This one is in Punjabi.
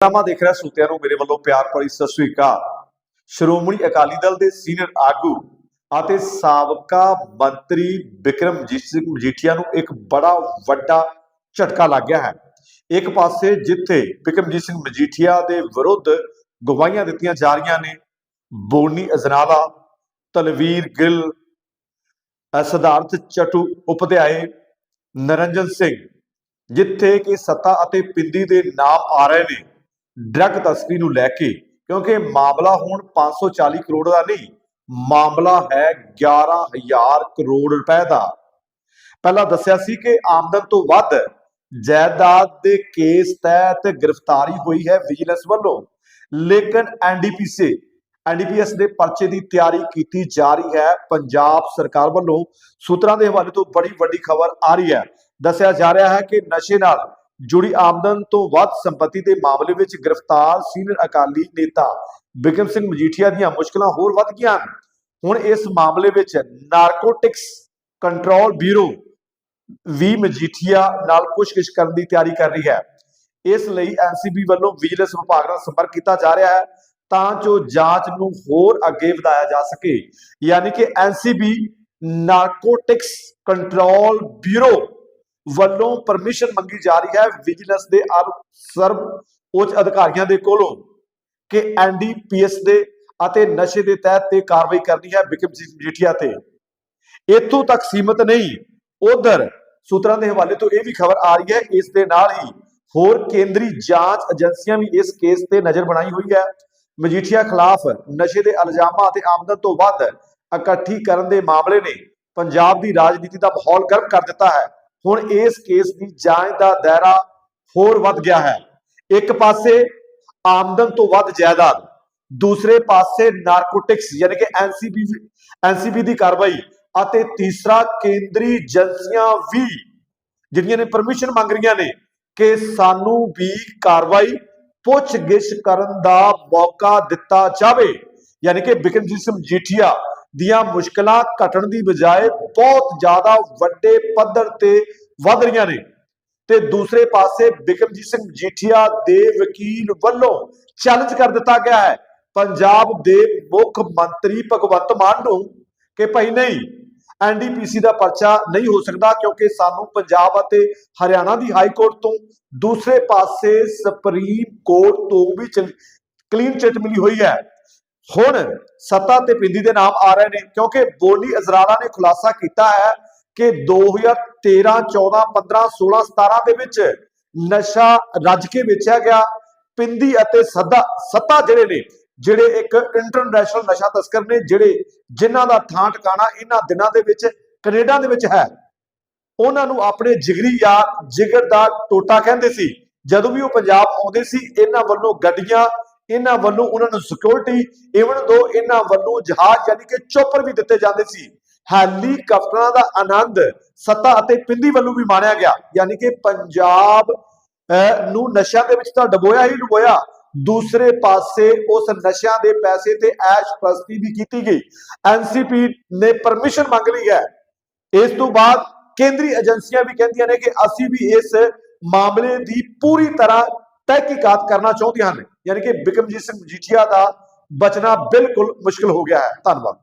ਨਾਮਾ ਦੇਖ ਰਿਹਾ ਸੁਤਿਆਂ ਨੂੰ ਮੇਰੇ ਵੱਲੋਂ ਪਿਆਰ ਭਰੀ ਸਤਿ ਸ੍ਰੀ ਅਕਾਲ। ਸ਼੍ਰੋਮਣੀ ਅਕਾਲੀ ਦਲ ਦੇ ਸੀਨੀਅਰ ਆਗੂ ਅਤੇ ਸਾਬਕਾ ਮੰਤਰੀ ਬਿਕਰਮਜੀਤ ਸਿੰਘ ਮਜੀਠੀਆ ਨੂੰ ਇੱਕ ਬੜਾ ਵੱਡਾ ਝਟਕਾ ਲੱਗ ਗਿਆ ਹੈ। ਇੱਕ ਪਾਸੇ ਜਿੱਥੇ ਬਿਕਰਮਜੀਤ ਸਿੰਘ ਮਜੀਠੀਆ ਦੇ ਵਿਰੁੱਧ ਗਵਾਹੀਆਂ ਦਿੱਤੀਆਂ ਜਾ ਰਹੀਆਂ ਨੇ, ਬੋਨੀ ਅਜਨਾਲਾ, ਤਲਵੀਰ ਗਿੱਲ ਸਿਧਾਰਥ ਚਟੂ ਉਪਧਿਆਏ ਨਰਿੰਜਨ ਸਿੰਘ, ਜਿੱਥੇ ਕਿ ਸੱਤਾ ਅਤੇ ਪਿੰਦੀ ਦੇ ਨਾਮ ਆ ਰਹੇ ਨੇ। ਡਰੱਗ ਤਸਕਰੀ ਨੂੰ ਲੈ ਕੇ, ਕਿਉਂਕਿ ਮਾਮਲਾ ਹੁਣ 540 ਕਰੋੜ ਦਾ ਨਹੀਂ, ਮਾਮਲਾ ਹੈ 11000 ਕਰੋੜ ਰੁਪਏ ਦਾ। ਪਹਿਲਾਂ ਦੱਸਿਆ ਸੀ ਕਿ ਆਮਦਨ ਤੋਂ ਵੱਧ ਜਾਇਦਾਦ ਦੇ ਕੇਸ ਤਹਿਤ ਗ੍ਰਿਫਤਾਰੀ ਹੋਈ ਹੈ ਵਿਜੀਲੈਂਸ ਵੱਲੋਂ, ਲੇਕਿਨ ਐਨਡੀਪੀਸੀ, ਐਨਡੀਪੀਐਸ ਦੇ ਪਰਚੇ ਦੀ ਤਿਆਰੀ ਕੀਤੀ ਜਾ ਰਹੀ ਹੈ। ਪੰਜਾਬ ਸਰਕਾਰ ਵੱਲੋਂ ਸੂਤਰਾਂ ਦੇ ਹਵਾਲੇ ਤੋਂ ਬੜੀ ਵੱਡੀ ਖਬਰ ਆ ਰਹੀ ਹੈ। ਦੱਸਿਆ ਜਾ ਰਿਹਾ ਹੈ ਕਿ ਨਸ਼ੇ ਨਾਲ ਜੁੜੀ ਆਮਦਨ ਤੋਂ ਵੱਧ ਸੰਪਤੀ ਦੇ ਮਾਮਲੇ ਵਿੱਚ ਗ੍ਰਿਫਤਾਰ ਸੀਨੀਅਰ ਅਕਾਲੀ ਨੇਤਾ ਬਿਕਮ ਸਿੰਘ ਮਜੀਠੀਆ ਦੀਆਂ ਮੁਸ਼ਕਲਾਂ ਹੋਰ ਵੱਧ ਗਈਆਂ ਹੁਣ ਇਸ ਮਾਮਲੇ ਵਿੱਚ ਨਾਰਕੋਟਿਕਸ ਕੰਟਰੋਲ ਬਿਊਰੋ ਵੀ ਮਜੀਠੀਆ ਨਾਲ ਪੁੱਛਗਿੱਛ ਕਰਨ ਦੀ ਤਿਆਰੀ ਕਰ ਰਹੀ ਹੈ। ਇਸ ਲਈ ਐਨਸੀਬੀ ਵੱਲੋਂ ਵਿਜੀਲੈਂਸ ਵਿਭਾਗ ਨਾਲ ਸੰਪਰਕ ਕੀਤਾ ਜਾ ਰਿਹਾ ਹੈ ਤਾਂ ਜੋ ਜਾਂਚ ਨੂੰ ਹੋਰ ਅੱਗੇ ਵਧਾਇਆ ਜਾ ਸਕੇ। ਯਾਨੀ ਕਿ ਐਨਸੀਬੀ ਨਾਰਕੋਟਿਕਸ ਕੰਟਰੋਲ ਬਿਊਰੋ ਵੱਲੋਂ ਪਰਮਿਸ਼ਨ ਮੰਗੀ ਜਾ ਰਹੀ ਹੈ ਵਿਜੀਲੈਂਸ ਦੇ ਅਰ- ਸਰਬ ਉੱਚ ਅਧਿਕਾਰੀਆਂ ਦੇ ਕੋਲੋਂ ਕਿ ਐਨਡੀਪੀਐਸ ਦੇ ਅਤੇ ਨਸ਼ੇ ਦੇ ਤਹਿਤ ਤੇ ਕਾਰਵਾਈ ਕਰਨੀ ਹੈ ਬਿਕਮ ਸਿੰਘ ਮਜੀਠੀਆ ਤੇ। ਇੱਥੋਂ ਤੱਕ ਸੀਮਤ ਨਹੀਂ, ਉਧਰ ਸੂਤਰਾਂ ਦੇ ਹਵਾਲੇ ਤੋਂ ਇਹ ਵੀ ਖਬਰ ਆ ਰਹੀ ਹੈ, ਇਸ ਦੇ ਨਾਲ ਹੀ ਹੋਰ ਕੇਂਦਰੀ ਜਾਂਚ ਏਜੰਸੀਆਂ ਵੀ ਇਸ ਕੇਸ ਤੇ ਨਜ਼ਰ ਬਣਾਈ ਹੋਈ ਹੈ। ਮਜੀਠੀਆ ਖਿਲਾਫ ਨਸ਼ੇ ਦੇ ਇਲਜ਼ਾਮਾਂ ਅਤੇ ਆਮਦਨ ਤੋਂ ਵੱਧ ਇਕੱਠੀ ਕਰਨ ਦੇ ਮਾਮਲੇ ਨੇ ਪੰਜਾਬ ਦੀ ਰਾਜਨੀਤੀ ਦਾ ਮਾਹੌਲ ਗਰਮ ਕਰ ਦਿੱਤਾ ਹੈ। ਹੁਣ ਇਸ ਕੇਸ ਦੀ ਜਾਂਚ ਦਾ ਦਾਇਰਾ ਹੋਰ ਵੱਧ ਗਿਆ ਹੈ। ਇੱਕ ਪਾਸੇ ਆਮਦਨ ਤੋਂ ਵੱਧ ਜਾਇਦਾਦ, ਦੂਸਰੇ ਪਾਸੇ ਨਾਰਕੋਟਿਕਸ ਯਾਨੀ ਕਿ ਐਨਸੀਬੀ ਐਨਸੀਬੀ ਦੀ ਕਾਰਵਾਈ ਅਤੇ ਤੀਸਰਾ ਕੇਂਦਰੀ ਏਜੰਸੀਆਂ ਵੀ ਜਿਹੜੀਆਂ ਨੇ ਪਰਮਿਸ਼ਨ ਮੰਗ ਰਹੀਆਂ ਨੇ ਕਿ ਸਾਨੂੰ ਵੀ ਕਾਰਵਾਈ ਪੁੱਛਗਿੱਛ ਕਰਨ ਦਾ ਮੌਕਾ ਦਿੱਤਾ ਜਾਵੇ। ਯਾਨੀ ਕਿ ਬਿਕਰਮਜੀਤ ਸਿੰਘ ਜੀਠੀਆ ਦੀਆਂ ਮੁਸ਼ਕਲਾਂ ਘਟਣ ਦੀ ਬਜਾਏ ਬਹੁਤ ਜ਼ਿਆਦਾ ਵੱਡੇ ਪੱਧਰ ਤੇ ਵੱਧ ਰਹੀਆਂ ਨੇ। ਤੇ ਦੂਸਰੇ ਪਾਸੇ ਬਿਕਰਮਜੀਤ ਸਿੰਘ ਜੀਠੀਆ ਦੇ ਵਕੀਲ ਵੱਲੋਂ ਚੈਲੰਜ ਕਰ ਦਿੱਤਾ ਗਿਆ ਹੈ। ਪੰਜਾਬ ਦੇ ਮੁੱਖ ਮੰਤਰੀ ਭਗਵੰਤ ਮਾਨ ਨੂੰ ਕਿ ਭਾਈ ਨਹੀਂ ਐਨਡੀਪੀਸੀ ਦਾ ਪਰਚਾ ਨਹੀਂ ਹੋ ਸਕਦਾ ਕਿਉਂਕਿ ਸਾਨੂੰ ਪੰਜਾਬ ਅਤੇ ਹਰਿਆਣਾ ਦੀ ਹਾਈ ਕੋਰਟ ਤੋਂ ਦੂਸਰੇ ਪਾਸੇ ਸੁਪਰੀਮ ਕੋਰਟ ਤੋਂ ਵੀ ਕਲੀਨ ਚਿੱਟ ਮਿਲੀ ਹੋਈ ਹੈ। ਹੁਣ ਸੱਤਾ ਤੇ ਪਿੰਦੀ ਦੇ ਨਾਮ ਆ ਰਹੇ ਨੇ, ਕਿਉਂਕਿ ਬੋਲੀ ਅਜ਼ਰਾਲਾ ਨੇ ਖੁਲਾਸਾ ਕੀਤਾ ਹੈ ਕਿ 2013 14 15 16 17 ਦੇ ਵਿੱਚ ਨਸ਼ਾ ਰੱਜ ਕੇ ਵੇਚਿਆ ਗਿਆ। ਪਿੰਦੀ ਅਤੇ ਸੱਦਾ, ਸੱਤਾ ਜਿਹੜੇ ਨੇ, ਜਿਹੜੇ ਇੱਕ ਇੰਟਰਨੈਸ਼ਨਲ ਨਸ਼ਾ ਤਸਕਰ ਨੇ, ਜਿਹੜੇ ਜਿਨ੍ਹਾਂ ਦਾ ਥਾਂ ਟਿਕਾਣਾ ਇਹਨਾਂ ਦਿਨਾਂ ਦੇ ਵਿੱਚ ਕੈਨੇਡਾ ਦੇ ਵਿੱਚ ਹੈ, ਉਹਨਾਂ ਨੂੰ ਆਪਣੇ ਜਿਗਰੀ ਯਾਰ ਜਿਗਰ ਦਾ ਟੋਟਾ ਕਹਿੰਦੇ ਸੀ। ਜਦੋਂ ਵੀ ਉਹ ਪੰਜਾਬ ਆਉਂਦੇ ਸੀ, ਇਹਨਾਂ ਵੱਲੋਂ ਗੱਡੀਆਂ ਇਹਨਾਂ ਵੱਲੋਂ ਉਹਨਾਂ ਨੂੰ ਸਿਕਿਉਰਿਟੀ ਇਵਨ ਦੋ ਇਹਨਾਂ ਵੱਲੋਂ ਜਹਾਜ਼ ਯਾਨੀ ਕਿ ਚੋਪਰ ਵੀ ਦਿੱਤੇ ਜਾਂਦੇ ਸੀ, ਹੈਲੀਕਾਪਟਰਾਂ ਦਾ ਆਨੰਦ ਸੱਤਾ ਅਤੇ ਪਿੰਦੀ ਵੱਲੋਂ ਵੀ ਮਾਣਿਆ ਗਿਆ, ਯਾਨੀ ਕਿ ਪੰਜਾਬ ਨੂੰ ਨਸ਼ਿਆਂ ਦੇ ਵਿੱਚ ਤਾਂ ਡਬੋਇਆ ਹੀ ਡਬੋਇਆ, ਦੂਸਰੇ ਪਾਸੇ ਉਸ ਨਸ਼ਿਆਂ ਦੇ ਪੈਸੇ ਤੇ ਐਸ਼ ਪ੍ਰਸਤੀ ਵੀ ਕੀਤੀ ਗਈ ਐਨਸੀਪੀ ਨੇ ਪਰਮਿਸ਼ਨ ਮੰਗ ਲਈ ਹੈ। ਇਸ ਤੋਂ ਬਾਅਦ ਕੇਂਦਰੀ ਏਜੰਸੀਆਂ ਵੀ ਕਹਿੰਦੀਆਂ ਨੇ ਕਿ ਅਸੀਂ ਵੀ ਇਸ ਮਾਮਲੇ ਦੀ ਪੂਰੀ ਤਰ੍ਹਾਂ ਤਹਿਕੀਕਾਤ ਕਰਨਾ ਚਾਹੁੰਦੀਆਂ ਹਨ। ਯਾਨੀ ਕਿ ਬਿਕਮਜੀਤ ਸਿੰਘ ਮਜੀਠੀਆ ਦਾ ਬਚਣਾ ਬਿਲਕੁਲ ਮੁਸ਼ਕਲ ਹੋ ਗਿਆ ਹੈ। ਧੰਨਵਾਦ।